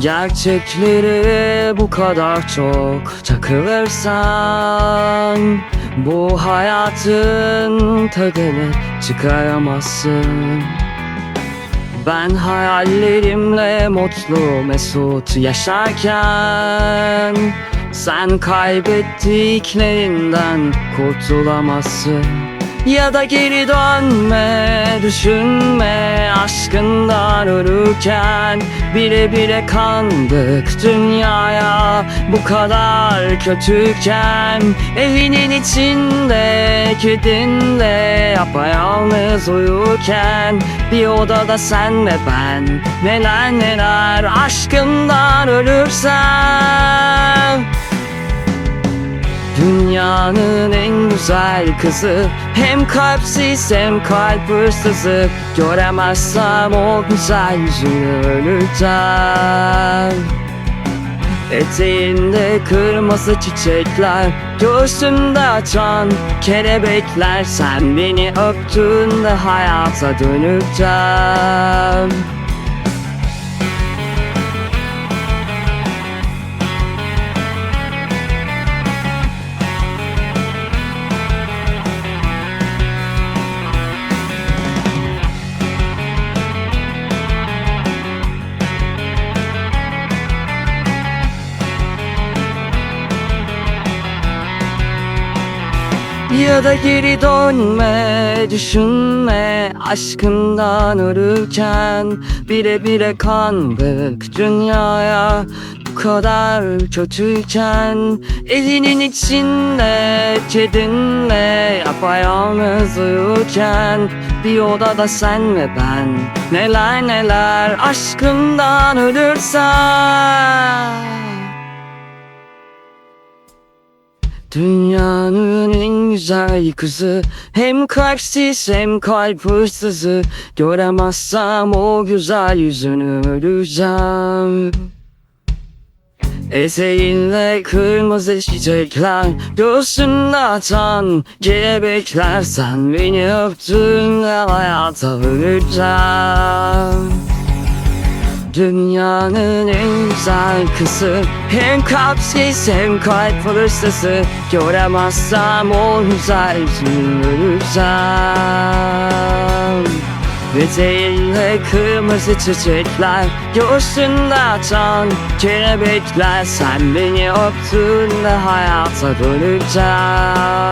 Gerçekleri bu kadar çok takılırsan Bu hayatın tadını çıkaramazsın. Ben hayallerimle mutlu mesut yaşarken Sen kaybettiklerinden kurtulamazsın. Ya da geri dönme Düşünme aşkından ölürken Bire bire kandık dünyaya. Bu kadar kötüken Evinin içinde kedinle Yapayalnız uyurken Bir odada sen ve ben Neler neler aşkından ölürsem Dünyanın en güzel kızı. Hem kalpsiz hem kalp hırsızı. Göremezsem o güzel yüzünü öleceğim. Eteğinde kırmızı çiçekler Göğsümde açan kelebekler. Sen beni öptüğünde hayata döneceğim Ya da geri dönme düşünme. Aşkından ölürken Bire bire kandık dünyaya. Bu kadar kötüyken Elinin içinde kedinle yapayalnız uyurken. Bir odada sen ve ben neler neler aşkından ölürsen Dünyanın güzel kızı. Hem kalpsiz hem kalp hırsızı. Göremezsem o güzel yüzünü öleceğim. Eteğinle kırmızı çiçekler Göğsünde atan kelebekler. Sen beni öptüğünde hayata öleceğim Dünyanın en güzel kızı. Hem kalpsiz hem kalp hırsızı Göremezsem o güzel öleceğim Eteğinde kırmızı çiçekler. Göğsünde atan kelebekler. Sen beni öptüğünde hayata döneceğim